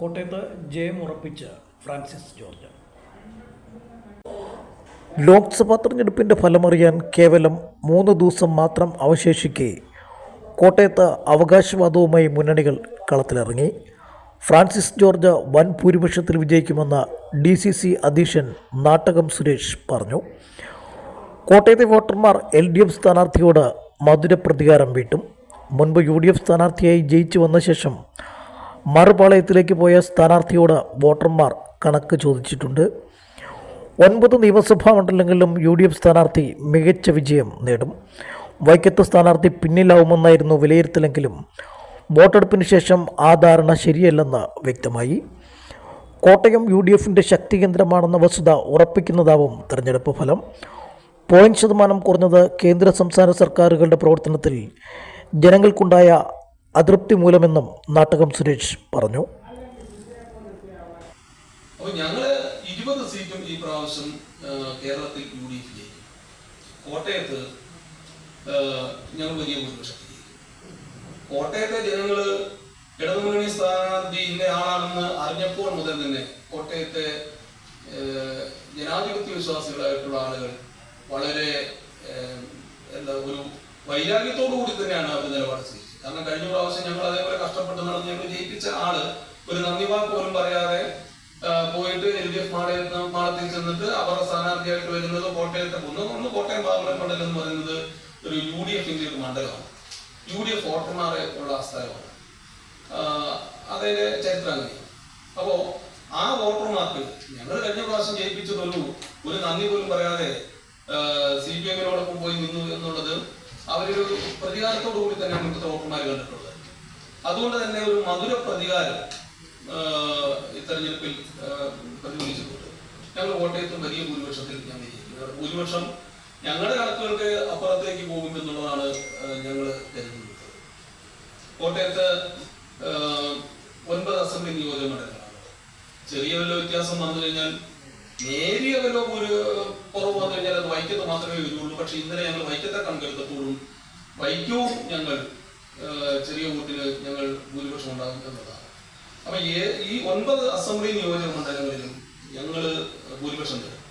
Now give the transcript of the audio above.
കോട്ടയത്ത് ജയം ഉറപ്പിച്ച് ഫ്രാൻസിസ് ജോർജ്. ലോക്സഭാ തെരഞ്ഞെടുപ്പിന്റെ ഫലമറിയാൻ കേവലം മൂന്ന് ദിവസം മാത്രം അവശേഷിക്കെ കോട്ടയത്ത് അവകാശവാദവുമായി മുന്നണികൾ കളത്തിലിറങ്ങി. ഫ്രാൻസിസ് ജോർജ് വൻ ഭൂരിപക്ഷത്തിൽ വിജയിക്കുമെന്ന് ഡി സി സി അധ്യക്ഷൻ നാട്ടകം സുരേഷ് പറഞ്ഞു. കോട്ടയത്തെ വോട്ടർമാർ എൽ ഡി എഫ് സ്ഥാനാർത്ഥിയോട് മധുര പ്രതികാരം വീട്ടും. മുൻപ് യു ഡി എഫ് സ്ഥാനാർത്ഥിയായി ജയിച്ചു വന്ന ശേഷം മറുപാളയത്തിലേക്ക് പോയ സ്ഥാനാർത്ഥിയോട് വോട്ടർമാർ കണക്ക് ചോദിച്ചിട്ടുണ്ട്. ഒൻപത് നിയമസഭാ മണ്ഡലങ്ങളിലും യു ഡി എഫ് സ്ഥാനാർത്ഥി മികച്ച വിജയം നേടും. വൈക്കത്ത് സ്ഥാനാർത്ഥി പിന്നിലാവുമെന്നായിരുന്നു വിലയിരുത്തലെങ്കിലും വോട്ടെടുപ്പിന് ശേഷം ആ ധാരണ ശരിയല്ലെന്ന് വ്യക്തമായി. കോട്ടയം യു ഡി എഫിന്റെ ശക്തി കേന്ദ്രമാണെന്ന വസ്തുത ഉറപ്പിക്കുന്നതാവും തെരഞ്ഞെടുപ്പ് ഫലം. പോയിന്റ് ശതമാനം കുറഞ്ഞത് കേന്ദ്ര സംസ്ഥാന സർക്കാരുകളുടെ പ്രവർത്തനത്തിൽ ജനങ്ങൾക്കുണ്ടായ അതൃപ്തി മൂലമെന്നും നാട്ടകം സുരേഷ് പറഞ്ഞു. കോട്ടയത്ത് ഞങ്ങൾ വലിയ ഭൂരിപക്ഷം കോട്ടയത്തെ ജനങ്ങൾ ഇടതുമുന്നണി സ്ഥാനാർത്ഥി ഇന്ന ആളാണെന്ന് അറിഞ്ഞപ്പോൾ മുതൽ തന്നെ കോട്ടയത്തെ ജനാധിപത്യ വിശ്വാസികളായിട്ടുള്ള ആളുകൾ വളരെ എന്താ ഒരു വൈരാഗ്യത്തോടു കൂടി തന്നെയാണ് അവർ നിലപാട് സ്വീകരിച്ചത്. കാരണം കഴിഞ്ഞ പ്രാവശ്യം ഞങ്ങൾ അതേപോലെ കഷ്ടപ്പെട്ട് നടന്ന് ഞങ്ങൾ ജയിപ്പിച്ച ആൾ ഒരു നന്ദി വാക്ക് പോലും പറയാതെ പോയിട്ട് എൽ ഡി എഫ് മാളത്തിൽ ചെന്നിട്ട് അവരുടെ സ്ഥാനാർത്ഥിയായിട്ട് വരുന്നത് കോട്ടയത്തെ ഒന്ന് ഒന്ന് കോട്ടയം പാർലമെന്റ് മണ്ഡലം എന്ന് പറയുന്നത് ഒരു യു ഡി എഫിന്റെ ഒരു മണ്ഡലമാണ്. യു ഡി എഫ് വോട്ടർമാരെ ഉള്ള സ്ഥലമാണ്. അതിന്റെ ചരിത്രം അങ്ങനെ. അപ്പോ ആ വോട്ടർമാർക്ക് ഞങ്ങൾ കഴിഞ്ഞ പ്രാവശ്യം ജയിപ്പിച്ചതൊരു ഒരു നന്ദി പോലും പറയാതെ സി പി എമ്മിനോടൊപ്പം പോയി നിന്നു എന്നുള്ളത് അവരൊരു പ്രതികാരത്തോടു കൂടി തന്നെ മുന്നത്തെ വോട്ടർമാർ കണ്ടിട്ടുള്ളത് അതുകൊണ്ട് തന്നെ ഒരു മധുര പ്രതികാരം തെരഞ്ഞെടുപ്പിൽ പ്രതിഫലിച്ചിട്ടുണ്ട്. ഞങ്ങൾ കോട്ടയത്തും വലിയ ഭൂരിപക്ഷത്തിൽ ഞാൻ വിജയിക്കുന്നത് ഭൂരിപക്ഷം ഞങ്ങളുടെ കണക്കുകൾക്ക് അപ്പുറത്തേക്ക് പോകും എന്നുള്ളതാണ് ഞങ്ങൾ കരുതുന്നത്. കോട്ടയത്ത് ഒൻപത് അസംബ്ലി നിയോജക മണ്ഡലങ്ങളാണ്. ചെറിയ വല്ല വ്യത്യാസം വന്നു കഴിഞ്ഞാൽ നേരിയ വല്ല ഒരു വൈക്കത്ത് മാത്രമേ വരുള്ളൂ പക്ഷെ ഇന്നലെ ഞങ്ങൾ വൈക്കത്തെ കണക്കെടുത്തപ്പോഴും വൈക്കവും ഞങ്ങൾ ചെറിയ വോട്ടിന് ഞങ്ങൾ ഭൂരിപക്ഷം ഉണ്ടാകും എന്നതാണ്. അപ്പൊ ഈ ഒൻപത് അസംബ്ലി നിയോജക മണ്ഡലങ്ങളിലും ഞങ്ങൾ ഭൂരിപക്ഷം നേടും.